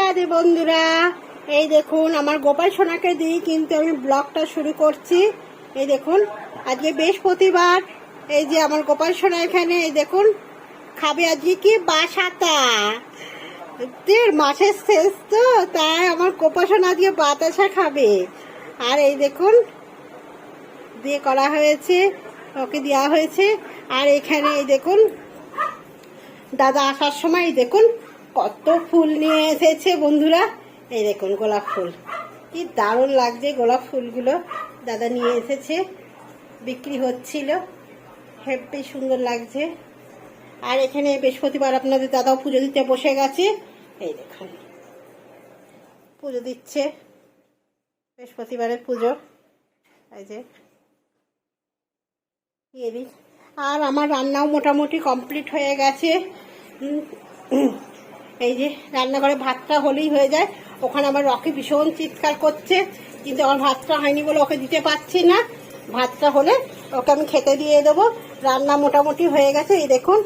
রাধে বন্ধুরা, এই দেখুন আমার গোপাল সোনাকে দিয়ে কিন্তু আমি ব্লগটা শুরু করছি। এই দেখুন, আজকে বৃহস্পতিবার, এই যে আমার গোপাল সোনা এখানে, এই দেখুন, খাবে আজকে কি বাসাতা দেড় মাসের শেষ তো, তাই আমার গোপাল সোনা আজকে বাতাসা খাবে। আর এই দেখুন দিয়ে করা হয়েছে, ওকে দেওয়া হয়েছে। আর এখানে এই দেখুন, দাদা আসার সময় দেখুন কত ফুল নিয়ে এসেছে বন্ধুরা। এই দেখুন গোলাপ ফুল। কি দারুণ লাগছে গোলাপ ফুলগুলো। দাদা নিয়ে এসেছে, বিক্রি হচ্ছিল। হেব্বি সুন্দর লাগছে। আর এখানে বৃহস্পতিবার আপনাদের দাদাও পুজো দিতে বসে গেছে। এই দেখুন, পুজো দিচ্ছে বৃহস্পতিবারের পুজো। এই যে দিয়ে দিই আর আমার রান্নাও মোটামুটি কমপ্লিট হয়ে গেছে। এই যে রান্নাঘরে ভাতটা হলেই হয়ে যায়। ওখানে আমার রকি ভীষণ চিৎকার করছে, কিন্তু আমার ভাতটা হয়নি বলে ওকে দিতে পারছি না। ভাতটা হলে ওকে আমি খেতে দিয়ে দেবো। রান্না মোটামুটি হয়ে গেছে। এই দেখুন,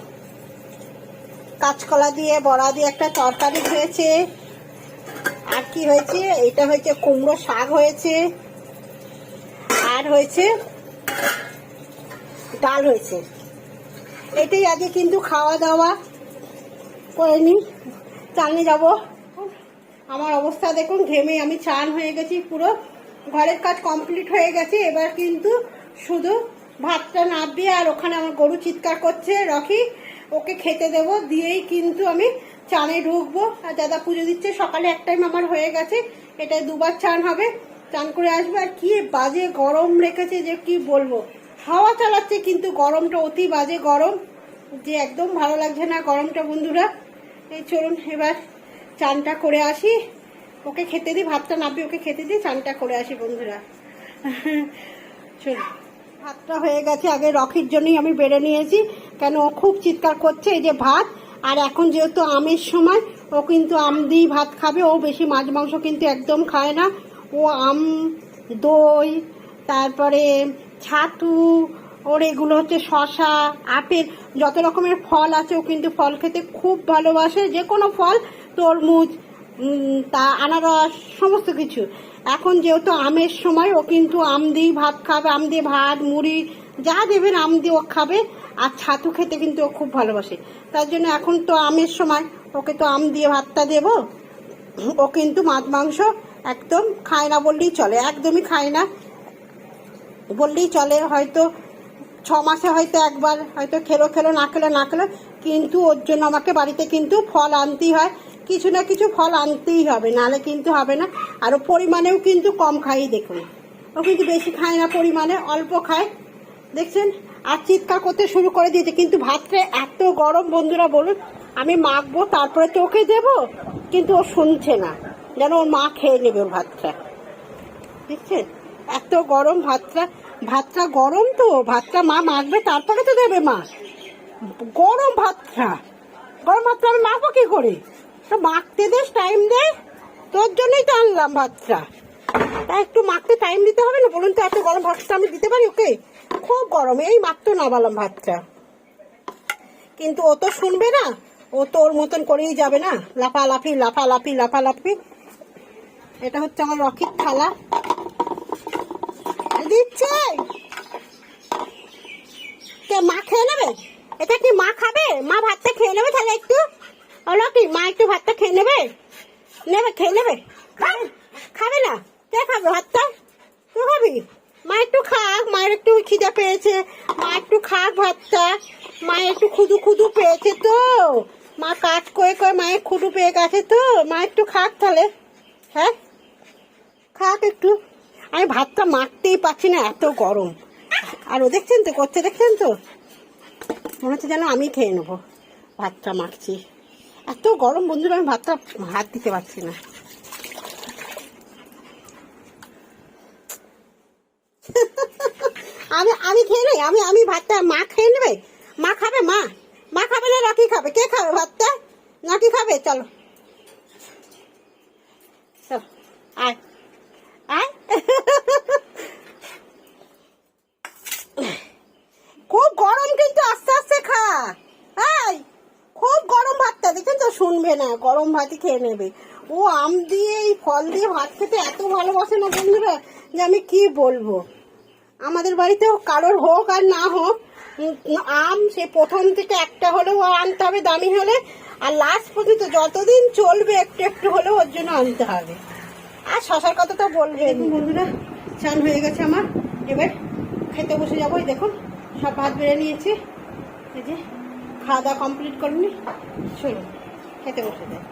কাঁচকলা দিয়ে, বড়া দিয়ে একটা তরকারি হয়েছে। আর কি হয়েছে? এটা হয়েছে কুমড়ো শাক হয়েছে। আর হয়েছে ডাল হয়েছে। এটাই আগে কিন্তু খাওয়া দাওয়া। করে নি চালনি যাব। আমার অবস্থা দেখুন, ঘেমে আমি চান হয়ে গেছি পুরো। ঘরের কাজ কমপ্লিট হয়ে গেছে, এবার কিন্তু শুধু ভাতটা নাববে আর ওখানে আমার গরু চিৎকার করছে, রকি, ওকে খেতে দেব, দিয়েই কিন্তু আমি চানে ঢুকবো। আর দাদা পুজো দিচ্ছে, সকালে এক টাইম আমার হয়ে গেছে, এটাই দুবার চান হবে, চান করে আসবে। আর কি বাজে গরম রেখেছে যে কি বলব। হাওয়া চালাচ্ছে কিন্তু গরমটা অতি বাজে গরম, যে একদম ভালো লাগছে না গরমটা বন্ধুরা। এই চলুন, এবার চানটা করে আসি। ওকে খেতে দিই ভাতটা নাবি, ওকে খেতে দিই চানটা করে আসি বন্ধুরা। চলুন। ভাতটা হয়ে গেছে, আগে রকির জন্যই আমি বেড়ে নিয়েছি। কেন, ও খুব চিৎকার করছে, এই যে ভাত, আর এখন যেহেতু আমের সময়, ও কিন্তু আম দিয়েই ভাত খাবে, ও বেশি মাছ মাংস কিন্তু একদম খায় না। ও আম, দই, তারপরে ছাতু ওর এগুলো হচ্ছে শশা, আপেল, যত রকমের ফল আছে, ও কিন্তু ফল খেতে খুব ভালোবাসে। যে কোনো ফল, তরমুজ তা আনারস, সমস্ত কিছু। এখন যেহেতু আমের সময়, ও কিন্তু আম দিয়েই ভাত খাবে। আম দিয়ে ভাত, মুড়ি, যা দেবেন আম দিয়ে ও খাবে। আর ছাতু খেতে কিন্তু ও খুব ভালোবাসে। তার জন্য এখন তো আমের সময়, ওকে তো আম দিয়ে ভাতটা দেবো। ও কিন্তু মাছ, মাংস একদম খায় না বললেই চলে, একদমই খায় না বললেই চলে। হয়তো ছ মাসে হয়তো একবার হয়তো খেলো খেলো, না খেলো না খেলো, কিন্তু ওর জন্য আমাকে বাড়িতে কিন্তু ফল আনতেই হয়। কিছু না কিছু ফল আনতেই হবে নাহলে কিন্তু হবে না। আর পরিমাণেও কিন্তু কম খাই, দেখুন। ও কিন্তু বেশি খায় না পরিমাণে, অল্প খায়। দেখছেন? আর চিৎকার করতে শুরু করে দিয়েছে, কিন্তু ভাতটা এত গরম, বন্ধুরা, বলুন। আমি মাখবো, তারপরে তো ওকে দেবো, কিন্তু ও শুনছে না। যেন ওর মা খেয়ে নেবে ওর ভাতটা। দেখছেন? এত গরম ভাতটা। ভাতটা গরম তো, ভাতটা মা মাখবে তারপরে তো দেবে মা। গরম ভাতটা গরম ভাতটা আমি মাখবো কি করে? তো মাখতে দেস টাইম দে, তোর জন্যই তো আনলাম ভাতটা। তা একটু মাখতে টাইম দিতে হবে না, বলুন তো এত গরম ভাতটা আমি দিতে পারি ওকে? খুব গরম, এই মাত্র নামালাম ভাতটা। কিন্তু ও তো শুনবে না, ও তো ওর মতন করেই যাবে না। লাফালাফি লাফালাফি লাফালাফি। এটা হচ্ছে আমার রকির থালা দিচ্ছে কে মা খেয়ে নেবে? এটা কি মা খাবে? মা ভাতটা খেয়ে নেবে তাহলে একটু? হলো কি, মা একটু ভাতটা খেয়ে নেবে? নেবে, খেয়ে নেবে? খাবে? না? কে খাবে ভাতটা? তুই খাবি? মা একটু খাক, মায়ের একটু খিদে পেয়েছে। মা একটু খাক ভাতটা। মায়ের একটু খুদু খুদু পেয়েছে তো। মা কাজ করে করে মায়ের খুদু পেয়ে গেছে তো। মা একটু খাক তাহলে। হ্যাঁ? খাক একটু। আমি ভাতটা মাখতেই পারছি না, এত গরম। আর ও দেখছেন তো, করছে, দেখছেন তো? মনে হচ্ছে যেন আমি খেয়ে নেব, ভাতটা মাখছি। এত গরম, বন্ধুরা, আমি ভাতটা হাত দিতে পারছি না। আমি আমি খেয়ে নেই, আমি আমি ভাতটা মা খেয়ে নেবে মা খাবে মা মা খাবে না রাখি খাবে কে খাবে ভাতটা নাকি খাবে চলো চলো আয় আয় খুব গরম কিন্তু আস্তে আস্তে খা এই খুব গরম ভাতটা দেখেন তো শুনবে না, গরম ভাতই খেয়ে নেবে। ও আম দিয়ে, এই ফল দিয়ে ভাত খেতে এত ভালোবাসে না বন্ধুরা, যে আমি কি বলব? আমাদের বাড়িতেও কারোর হোক আর না হোক আম সে প্রথম থেকে একটা হলেও আনতে হবে দামি হলে, আর লাস্ট পর্যন্ত যতদিন চলবে একটু একটু হলেও ওর জন্য আনতে হবে। আর শশার কথা তো বলবে বন্ধুরা, চান হয়ে গেছে আমার। এবার খেতে বসে যাব দেখুন, সব ভাত বেড়ে নিয়েছি। এই যে, খাওয়া দাওয়া কমপ্লিট করুন। চলুন। খেতে বসে যাই